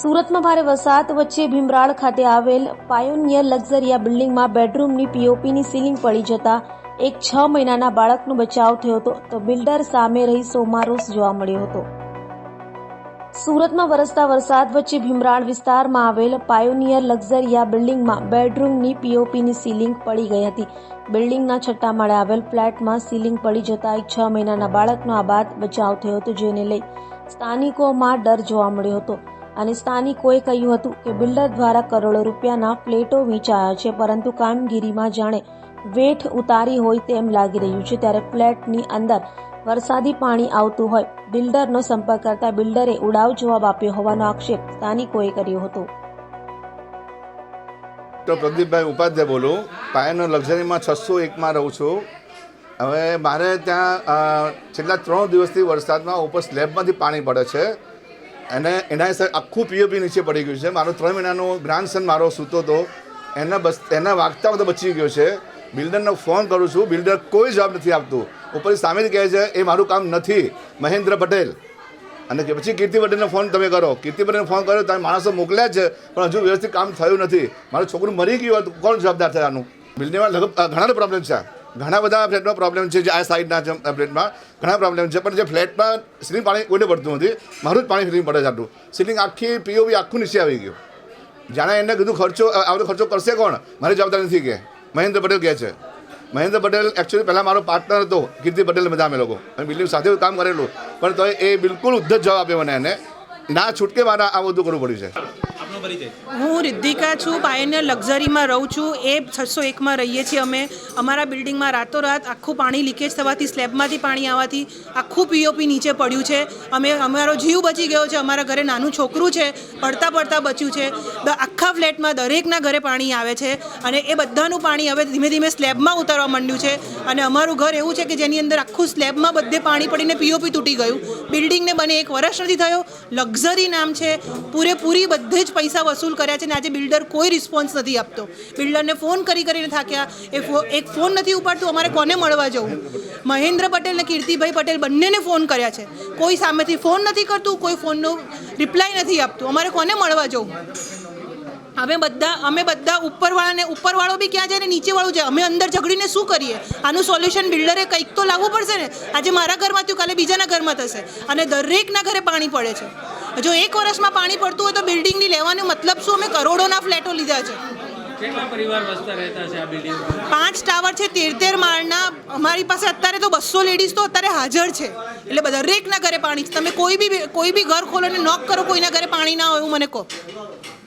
સુરતમાં ભારે વરસાદ વચ્ચે ભીમરાળ ખાતે આવેલ પાયોનિયર લક્ઝરિયા બિલ્ડિંગમાં બેડરૂમની પીઓપીની સીલિંગ પડી જતા એક છ મહિનાના બાળકનો બચાવ થયો હતો તો બિલ્ડર સામે રહીશોમાં રોષ જોવા મળ્યો હતો. સુરતમાં વરસતા વરસાદ વચ્ચે ભીમરાળ વિસ્તારમાં આવેલ પાયોનિયર લક્ઝરિયા બિલ્ડિંગમાં બેડરૂમની પીઓપીની સીલિંગ પડી ગઈ હતી. બિલ્ડિંગના છઠ્ઠા માળે આવેલ ફ્લેટમાં સીલિંગ પડી જતા એક છ મહિનાના બાળકનો આ બાદ બચાવ થયો હતો, જેને લઈ સ્થાનિકોમાં ડર જોવા મળ્યો હતો. અને સ્થાનિકોએ કહ્યું હતું કે બિલ્ડર દ્વારા કરોડો રૂપિયાના ફ્લેટો વેચાયા છે, પરંતુ કામગીરીમાં જાણે વેઠ ઉતારી હોય તેમ લાગી રહ્યું છે. ત્યારે ફ્લેટની અંદર વરસાદી પાણી આવતું હોય, બિલ્ડરનો સંપર્ક કરતા બિલ્ડરે ઉડાવ જવાબ આપ્યો હોવાનો આક્ષેપ સ્થાનિકોએ કર્યો હતો. તો પ્રદીપભાઈ ઉપાધ્યાય બોલું. પાયાનો લક્ઝરીમાં છસો એકમાં રહું છું. હવે મારે ત્યાં છેલ્લા ત્રણ દિવસથી વરસાદમાં ઉપર સ્લેબમાંથી પાણી પડે છે. અને એના આખું પીઓપી નીચે પડી ગયું છે. મારો ત્રણ મહિનાનો ગ્રાન્ડસન મારો સૂતો હતો એના બસ એના વાગતા વખતે બચી ગયો છે. બિલ્ડરનો ફોન કરું છું. બિલ્ડર કોઈ જવાબ નથી આપતું. ઉપર સામેથી કહે છે, એ મારું કામ નથી. મહેન્દ્ર પટેલ. અને કે પછી કીર્તિ પટેલનો ફોન તમે કરો. કીર્તિ પટેલનો ફોન કર્યો તમે માણસો મોકલ્યા છે. પણ હજુ વ્યવસ્થિત કામ થયું નથી. મારું છોકરું મરી ગયું કોણ જવાબદાર થયાનું? બિલ્ડરમાં લગભગ ઘણા પ્રોબ્લેમ છે. ઘણા બધા ફ્લેટમાં પ્રોબ્લેમ છે જે આ સાઈડના ફ્લેટમાં ઘણા પ્રોબ્લેમ છે. પણ જે ફ્લેટમાં સીલિંગ પાણી કોઈને પડતું નથી. મારું જ પાણી સીલિંગ પડે છે આટલું. સીલિંગ આખી પીઓવી આખું નીચે આવી ગયું. જાણે એને કીધું ખર્ચો આવડો ખર્ચો કરશે કોણ? મારી જવાબદારી નથી કે. મહેન્દ્ર પટેલ કહે છે. મહેન્દ્ર પટેલ એકચ્યુઅલી પહેલાં મારો પાર્ટનર હતો, કીર્તિ પટેલ બધા અમે લોકો. અને બિલ્ડિંગ સાથે કામ કરેલું. પણ તો એ બિલકુલ ઉદ્ધત જવાબ આપ્યો મને એને. ના છૂટકે મારા આ બધું કરવું પડ્યું છે. હું રિદ્ધિકા છું પાયનિયર લક્ઝરીમાં રહું છું. એ છસો એકમાં રહીએ છીએ અમે. અમારા બિલ્ડિંગમાં રાતોરાત આખું પાણી લીકેજ થવાથી, સ્લેબમાંથી પાણી આવવાથી આખું પીઓપી નીચે પડ્યું છે. અમે, અમારો જીવ બચી ગયો છે. અમારા ઘરે નાનું છોકરું છે. પડતા પડતા બચ્યું છે. આખા ફ્લેટમાં દરેકના ઘરે પાણી આવે છે અને એ બધાનું પાણી હવે ધીમે ધીમે સ્લેબમાં ઉતારવા માંડ્યું છે. અને અમારું ઘર એવું છે કે જેની અંદર આખું સ્લેબમાં બધે પાણી પડીને પીઓપી તૂટી ગયું. બિલ્ડિંગને બને એક વર્ષ નથી થયો. લક્ઝરી નામ છે. પૂરેપૂરી બધે જ પૈસા વસૂલ કર્યા છે ને આજે બિલ્ડર કોઈ રિસ્પોન્સ નથી આપતો. બિલ્ડરને ફોન કરી કરીને થાક્યા. એ એક ફોન નથી ઉપાડતું. અમારે કોને મળવા જવું? મહેન્દ્ર પટેલ ને કીર્તિભાઈ પટેલ બંનેને ફોન કર્યા છે. કોઈ સામેથી ફોન નથી કરતું, કોઈ ફોનનો રિપ્લાય નથી આપતું. અમારે કોને મળવા જવું? અમે બધા અમે બધા ઉપરવાળાને, ઉપરવાળો બી ક્યાં જાય ને નીચેવાળું જાય? અમે અંદર ઝઘડીને શું કરીએ? આનું સોલ્યુશન બિલ્ડરે કંઈક તો લાવવું પડશે ને? આજે મારા ઘરમાં થયું, કાલે બીજાના ઘરમાં થશે. અને દરેકના ઘરે પાણી પડે છે. જો એક વર્ષમાં પાણી પડતું હોય તો બિલ્ડિંગની લેવાનો મતલબ શું? અમે કરોડોના ફ્લેટો લીધા છે. પાંચ ટાવર છે તેર તેર માળના. અમારી પાસે અત્યારે તો બસો લેડીઝ તો અત્યારે હાજર છે. એટલે દરેકના ઘરે પાણી તમે કોઈ બી કોઈ બી ઘર ખોલો ને નોક કરો, કોઈના ઘરે પાણી ના હોય એવું મને કહો.